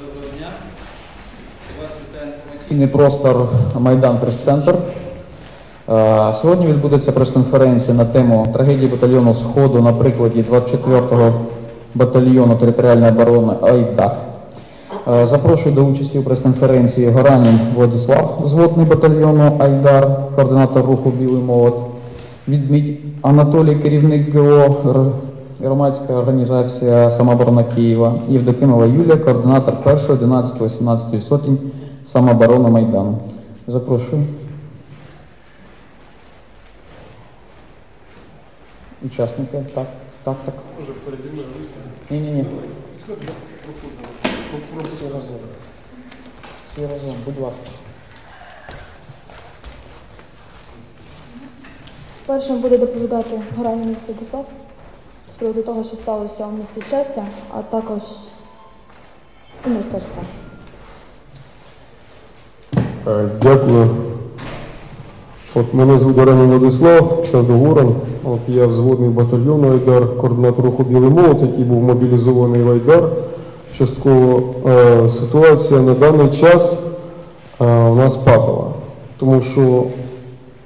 Доброго дня. Вас вітає інформаційний простор Майдан Прес-центр. Е, Сьогодні відбудеться прес-конференція на тему трагедії батальйону Сходу на прикладі 24-го батальйону територіальної оборони Айдар. Е, Запрошую до участі у прес-конференції Горанін Владислав, зводний батальйону Айдар, координатор руху Білий молот. Відмідь Анатолій, керівник ГО, громадська організація Самооборона Києва, Євдокимова Юлія, координатор 1, 11, 18 сотень Самооборони Майдану. Запрошую. Учасники. Так, так, так. Може переді мною. Ні, ні, ні. Всі разом. Всі разом, будь ласка. Першим буде доповідати Гранін Владислав з приводу того, що сталося у місті Щастя, а також у міністерства. Е, Дякую. От мене звуть Оранін Владислав, псевдогоран. От я взводний батальйону Айдар, координатор руху Білий молот, який був мобілізований в Айдар. Частково е, ситуація на даний час е, у нас патова, тому що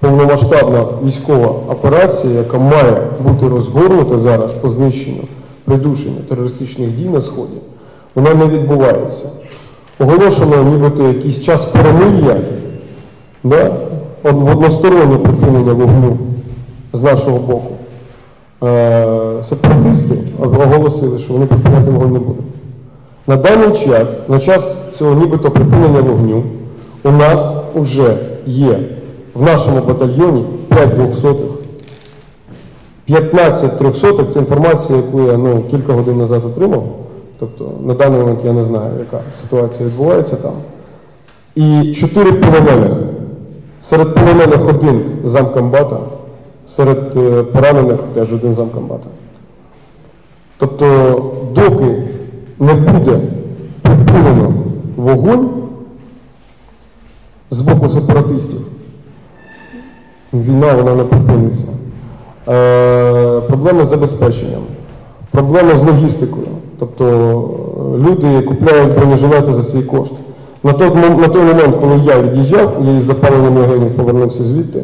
повномасштабна військова операція, яка має бути розгорнута зараз по знищенню, придушенню терористичних дій на сході, вона не відбувається. Оголошено нібито якийсь час перемир'я, да? В одностороннє припинення вогню з нашого боку. Е, сепаратисти оголосили, що вони припиняти вогонь не будуть. На даний час, на час цього нібито припинення вогню, у нас вже є в нашому батальйоні 5 двохсотих. 15 трьохсотих це інформація, яку я ну, кілька годин назад отримав. Тобто на даний момент я не знаю, яка ситуація відбувається там. І 4 полонених. Серед полонених один замкомбата, серед е, поранених теж один замкомбата. Тобто, доки не буде припинено вогонь з боку сепаратистів, війна вона не припиниться. Е, проблеми з забезпеченням, проблеми з логістикою. Тобто е, люди купляють бронежилети за свій кошт. На той, на той момент, коли я від'їжджав, я із запаленим легенем повернувся звідти,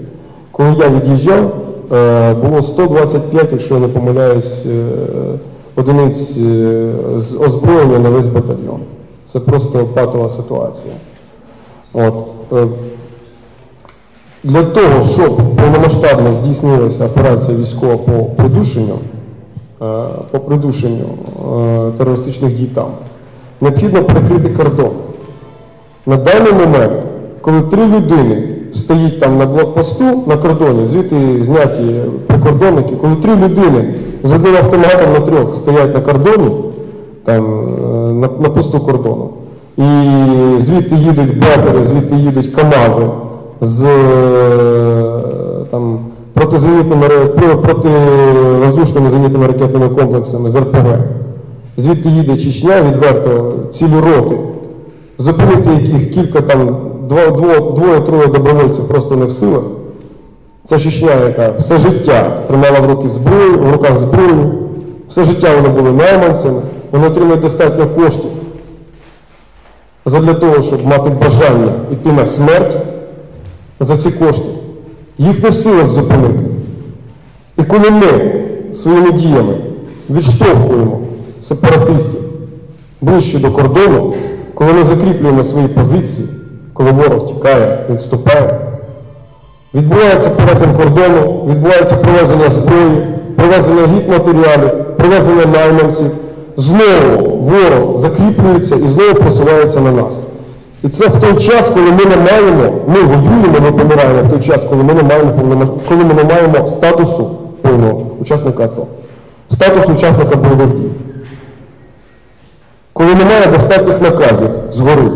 коли я від'їжджав, е, було 125, якщо я не помиляюсь, е, одиниць е, з озброєння на весь батальйон. Це просто патова ситуація. От. Для того, щоб повномасштабно здійснилася операція військова по придушенню, е, по придушенню е, терористичних дій там, необхідно перекрити кордон. На даний момент, коли три людини стоїть там на блокпосту на кордоні, звідти зняті прикордонники, коли три людини з одним автоматом на трьох стоять на кордоні, там, е, на, на посту кордону, і звідти їдуть бетери, звідти їдуть КАМАЗи з е, там, протизенітними, противоздушними зенітними ракетними комплексами з РПГ. Звідти їде Чечня відверто цілі роти зупинити яких кілька там, дво- дво- двоє-троє добровольців просто не в силах. Це Чечня, яка все життя тримала в руки зброю, в руках зброю, все життя вони були найманцями, вони отримують достатньо коштів задля того, щоб мати бажання йти на смерть за ці кошти. Їх не в силах зупинити. І коли ми своїми діями відштовхуємо сепаратистів ближче до кордону, коли ми закріплюємо свої позиції, коли ворог тікає, відступає, відбувається перетин кордону, відбувається привезення зброї, привезення гідматеріалів, привезення найманців, знову ворог закріплюється і знову просувається на нас. І це в той час, коли ми не маємо, ми воюємо, ми помираємо в той час, коли ми не маємо коли ми не маємо статусу повного учасника АТО, статусу учасника бойових дій коли немає достатніх наказів згори.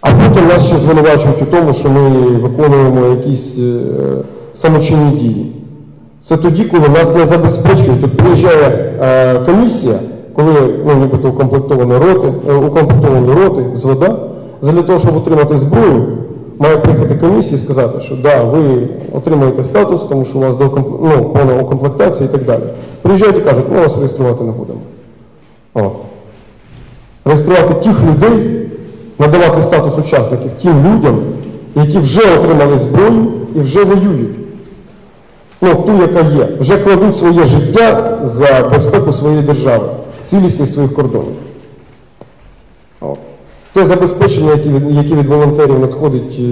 А потім нас ще звинувачують у тому, що ми виконуємо якісь е, самочинні дії. Це тоді, коли нас не забезпечують. Тут приїжджає е, комісія, коли ну, нібито укомплектовані роти, е, укомплектовані роти, взвода, для того, щоб отримати зброю, має приїхати комісія і сказати, що да, ви отримуєте статус, тому що у вас доукомпле- ну, повна укомплектація і так далі. Приїжджають і кажуть, ми вас реєструвати не будемо. О. реєструвати тих людей, надавати статус учасників тим людям, які вже отримали зброю і вже воюють. Ну, ту, яка є, вже кладуть своє життя за безпеку своєї держави, цілісність своїх кордонів. Те забезпечення, яке від, волонтерів надходить, е,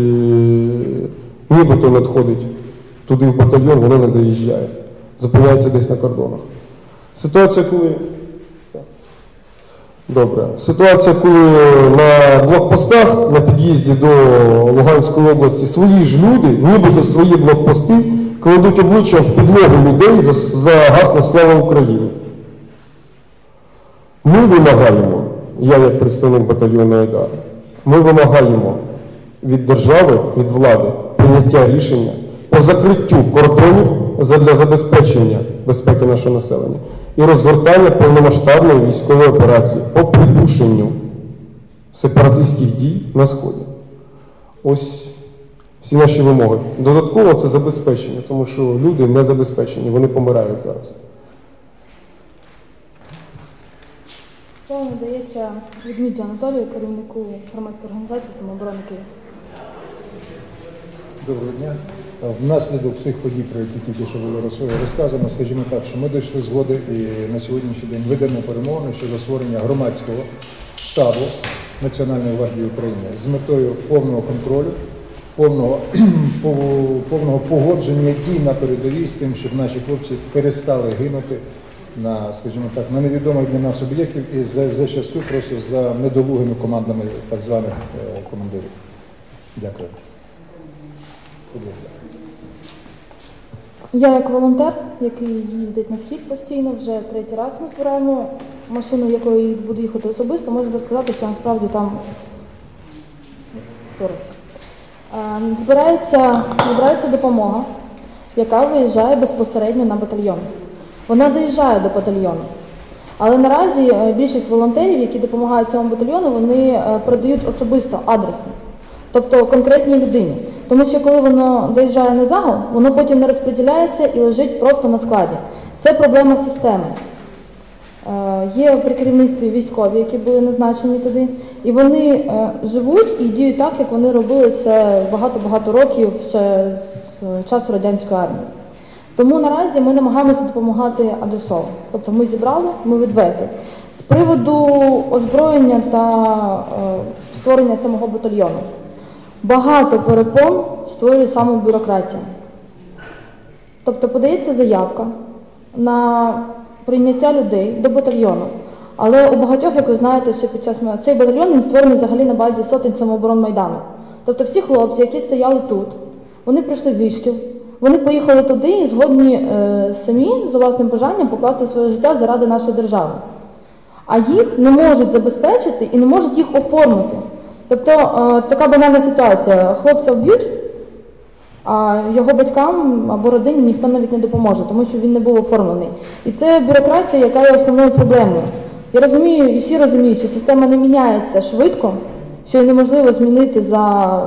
нібито надходить туди в батальйон, воно не доїжджає. Зупиняється десь на кордонах. Ситуація, коли. Добре. Ситуація, коли на блокпостах на під'їзді до Луганської області свої ж люди, нібито свої блокпости, кладуть обличчя в підлогу людей за, за гасло Слава Україні. Ми вимагаємо, я як представник батальйону Айдар, ми вимагаємо від держави, від влади прийняття рішення по закриттю кордонів для забезпечення безпеки нашого населення і розгортання повномасштабної військової операції по придушенню сепаратистських дій на Сході. Ось всі наші вимоги. Додатково це забезпечення, тому що люди не забезпечені, вони помирають зараз. Слово надається Відмідю Анатолію, керівнику громадської організації самооборони Київ. Доброго дня. Внаслідок цих подій, про які тільки що було роз- розказано, скажімо так, що ми дійшли згоди і на сьогоднішній день ведемо перемовини щодо створення громадського штабу Національної гвардії України з метою повного контролю, повного, повного погодження дій на передовій з тим, щоб наші хлопці перестали гинути на, скажімо так, на невідомих для нас об'єктів і за, зачасту просто за недолугими командами так званих е, командирів. Дякую. Я як волонтер, який їздить на схід постійно, вже третій раз ми збираємо машину, якою буду їхати особисто, можу розказати, що насправді там твориться. Е, Збирається, збирається допомога, яка виїжджає безпосередньо на батальйон. Вона доїжджає до батальйону. Але наразі е, більшість волонтерів, які допомагають цьому батальйону, вони е, передають особисто адресно, тобто конкретній людині. Тому що коли воно доїжджає на загал, воно потім не розподіляється і лежить просто на складі. Це проблема системи. Е, Є при керівництві військові, які були назначені туди, і вони живуть і діють так, як вони робили це багато-багато років ще з часу радянської армії. Тому наразі ми намагаємося допомагати адресово. Тобто ми зібрали, ми відвезли. З приводу озброєння та е, створення самого батальйону. Багато перепон створює саме бюрократія. Тобто подається заявка на прийняття людей до батальйону. Але у багатьох, як ви знаєте, ще під час цей батальйон він створений взагалі на базі сотень самооборон Майдану. Тобто всі хлопці, які стояли тут, вони прийшли в вишків, вони поїхали туди і згодні е, самі за власним бажанням покласти своє життя заради нашої держави. А їх не можуть забезпечити і не можуть їх оформити. Тобто е, така банальна ситуація: хлопця вб'ють, а його батькам або родині ніхто навіть не допоможе, тому що він не був оформлений. І це бюрократія, яка є основною проблемою. Я розумію, і всі розуміють, що система не міняється швидко, що неможливо змінити за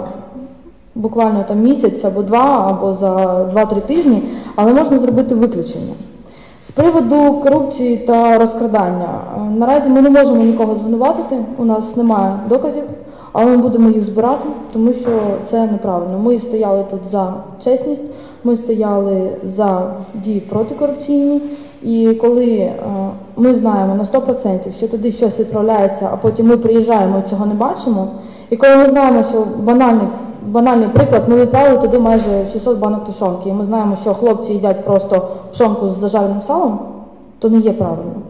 буквально там місяць або два, або за 2-3 тижні, але можна зробити виключення. З приводу корупції та розкрадання. е, Наразі ми не можемо нікого звинуватити, у нас немає доказів, але ми будемо їх збирати, тому що це неправильно. Ми стояли тут за чесність, ми стояли за дії протикорупційні. І коли е, ми знаємо на 100%, що туди щось відправляється, а потім ми приїжджаємо і цього не бачимо. І коли ми знаємо, що банальний, банальний приклад, ми відправили туди майже 600 банок тушонки, і ми знаємо, що хлопці їдять просто пшонку з зажареним салом, то не є правильно.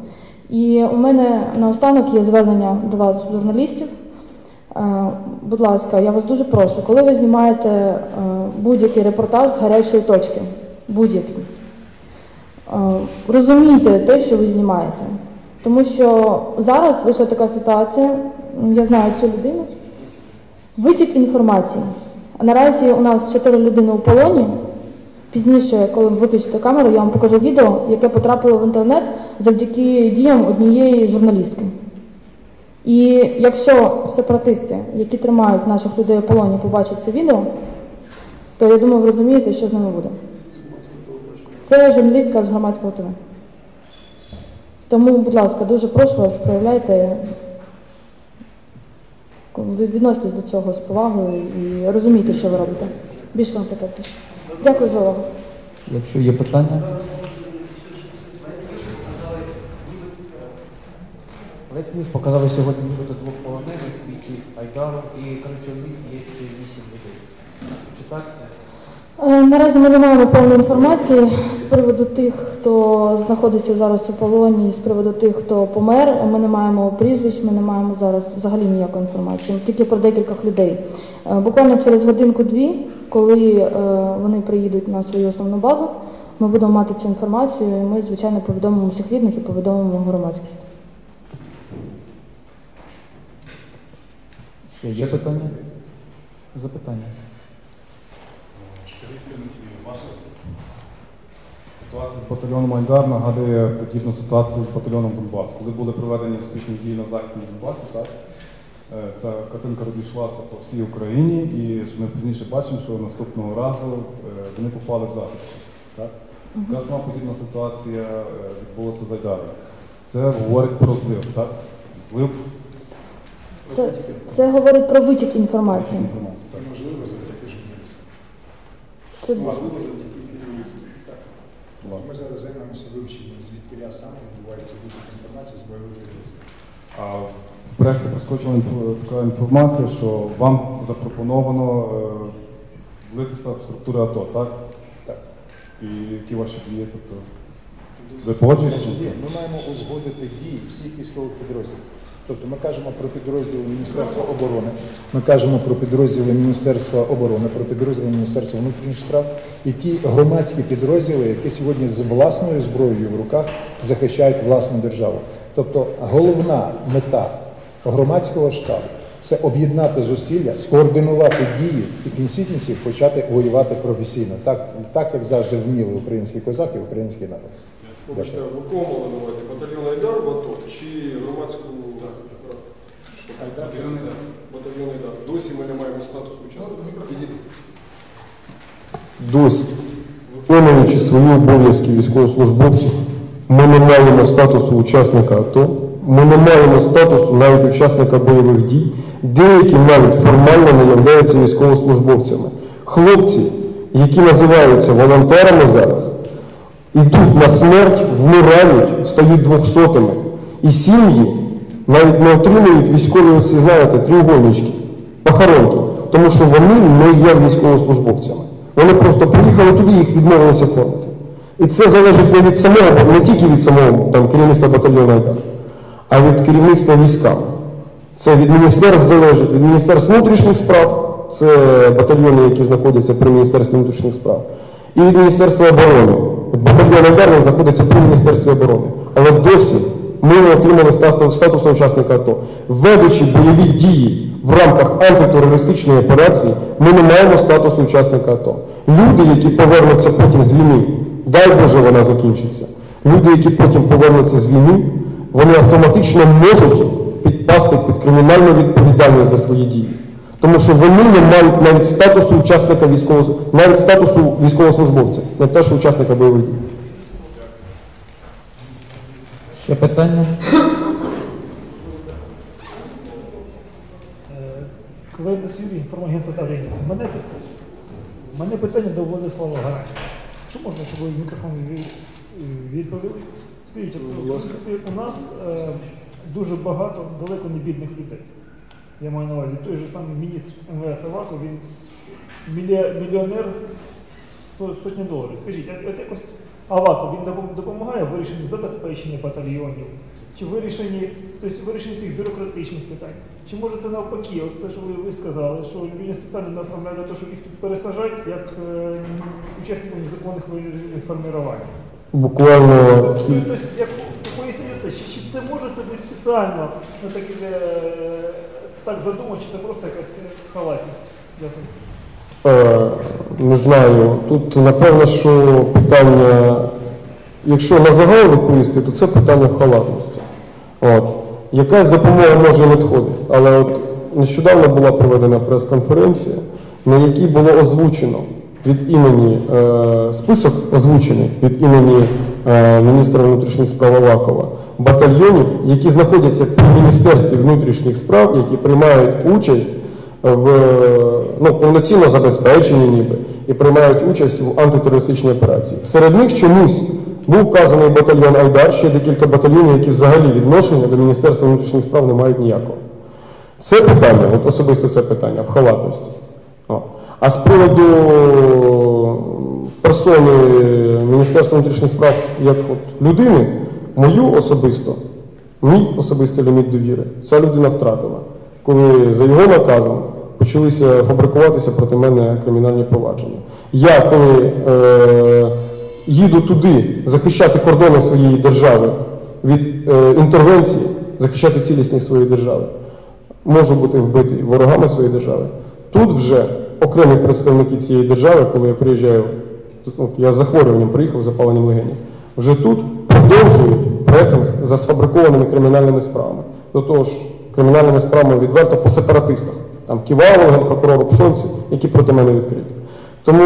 І у мене наостанок є звернення до вас, журналістів. Е, Будь ласка, я вас дуже прошу, коли ви знімаєте е, будь-який репортаж з гарячої точки, будь-який, е, розумійте те, що ви знімаєте. Тому що зараз вийшла така ситуація, я знаю цю людину, витік інформації. Наразі у нас чотири людини у полоні. Пізніше, коли ви виключите камеру, я вам покажу відео, яке потрапило в інтернет завдяки діям однієї журналістки. І якщо сепаратисти, які тримають наших людей у полоні, побачать це відео, то я думаю, ви розумієте, що з ними буде. Це журналістка з громадського ТВ. Тому, будь ласка, дуже прошу вас, проявляйте Ви відноситесь до цього з повагою і розумієте, що ви робите. Більш компетентніше. Дякую за увагу. Якщо є питання, Летніс показали сьогодні нібито двох полонених бійців Айдару і коротше є ще вісім людей. Чи так це? Е, Наразі ми не маємо повної інформації з приводу тих, хто знаходиться зараз у полоні, з приводу тих, хто помер. Ми не маємо прізвищ, ми не маємо зараз взагалі ніякої інформації, тільки про декількох людей. Е, Буквально через годинку-дві, коли е, вони приїдуть на свою основну базу, ми будемо мати цю інформацію, і ми, звичайно, повідомимо всіх рідних і повідомимо громадськість. є питання? Запитання. Ситуація з батальйоном Айдар нагадує подібну ситуацію з батальйоном Донбас. Коли були проведені успішні дії на західному Донбасі, так, е, ця картинка розійшлася по всій Україні, і ми пізніше бачимо, що наступного разу е, вони попали в захист. Так? Така сама подібна ситуація е, відбулася з Айдаром. Це говорить про злив, так? Злив Це, це говорить про витік інформації. Можливо, завдяки журналістам. Це Можливо, завдяки. Ми зараз займаємося вивченням, звідки саме відбувається будь інформація з бойових підрозділів. В пресі проскочила така інформація, що вам запропоновано е, влитися в структуру АТО, так? Так. І які ваші дії? Тобто, Ви погоджуєтеся? Ми маємо узгодити дії всіх військових підрозділів. Тобто ми кажемо про підрозділи Міністерства оборони, ми кажемо про підрозділи Міністерства оборони, про підрозділи Міністерства внутрішніх справ і ті громадські підрозділи, які сьогодні з власною зброєю в руках захищають власну державу. Тобто головна мета громадського штабу це об'єднати зусилля, скоординувати дії і в почати воювати професійно, так, так як завжди вміли українські козаки, український народ. Вибачте, в якому мали на увазі? Батальйон Айдар в АТО чи громадську Що? Батальйон Айдар. Досі ми не маємо статусу учасника. Досі, виконуючи свої обов'язки військовослужбовців, ми не маємо статусу учасника АТО, ми не маємо статусу навіть учасника бойових дій, деякі навіть формально не являються військовослужбовцями. Хлопці, які називаються волонтерами зараз, ідуть на смерть, вмирають, стають двохсотими. І сім'ї навіть не отримують військові, оці, знаєте, треугольнички, похоронки, тому що вони не є військовослужбовцями. Вони просто приїхали туди їх відмовилися оформити. І це залежить не від самого, не тільки від самого там, керівництва батальйону а від керівництва військами. Це від міністерств залежить, від Міністерства внутрішніх справ, це батальйони, які знаходяться при Міністерстві внутрішніх справ, і від Міністерства оборони. Батальйон «Айдар» знаходиться при Міністерстві оборони. Але досі ми отримали статус, учасника АТО. Ведучи бойові дії в рамках антитерористичної операції, ми не маємо статусу учасника АТО. Люди, які повернуться потім з війни, дай Боже, вона закінчиться. Люди, які потім повернуться з війни, вони автоматично можуть підпасти під кримінальну відповідальність за свої дії. Тому що вони не мають навіть статусу учасника військового, навіть статусу військовослужбовця, не те, що учасника бойових дій. Ще питання? Клейнес Юрій, інформагентство та. Мене, мене питання до Владислава Гарані. Що можна, щоб ви мікрофон відповіли? Скажіть, у нас е, дуже багато далеко не бідних людей. Я маю на увазі той же самий міністр МВС Аваков, він мільйонер сотні доларів. Скажіть, а от якось Аваков він допомагає в вирішенні забезпечення батальйонів, чи вирішенні, тобто вирішенні цих бюрократичних питань? Чи може це навпаки, от те, що ви, ви сказали, що люди спеціально не оформляють для того, щоб їх тут пересажати, як е, учасників незаконних воєнних формувань? Буквально Тобто, як пояснити це, чи, чи це може це бути спеціально ну, так, е, так задумано, чи це просто якась халатність? Дякую. Е, Не знаю. Тут напевно, що питання, якщо на загал відповісти, то це питання в халатності. От. Якась допомога може надходити, але от нещодавно була проведена прес-конференція, на якій було озвучено від імені е, список озвучений від імені е, міністра внутрішніх справ Авакова батальйонів, які знаходяться при Міністерстві внутрішніх справ, які приймають участь в ну, повноцінно забезпеченні ніби і приймають участь в антитерористичній операції. Серед них чомусь був вказаний батальйон Айдар, ще декілька батальйонів, які взагалі відношення до Міністерства внутрішніх справ не мають ніякого. Це питання, от особисто це питання в халатності. А з приводу персони Міністерства внутрішніх справ як от людини, мою особисто, мій особистий ліміт довіри, ця людина втратила, коли за його наказом почалися фабрикуватися проти мене кримінальні провадження. Я коли е, їду туди захищати кордони своєї держави від е, інтервенції, захищати цілісність своєї держави, можу бути вбитий ворогами своєї держави. Тут вже окремі представники цієї держави, коли я приїжджаю, ну, я з захворюванням приїхав, запаленням легенів, вже тут продовжують пресинг за сфабрикованими кримінальними справами. До того ж, кримінальними справами відверто по сепаратистах. Там Ківалова, генпрокурору Пшонці, які проти мене відкриті. Тому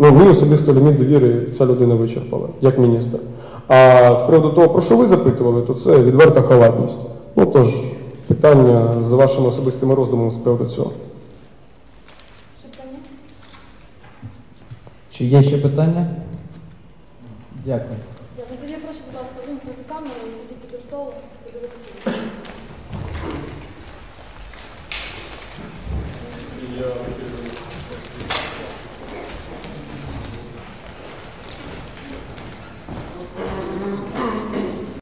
ну, мій особисто ліміт довіри ця людина вичерпала, як міністр. А з приводу того, про що ви запитували, то це відверта халатність. Ну тож, питання з вашими особистими роздумами з приводу цього. Чи є ще питання? Дякую. Yeah.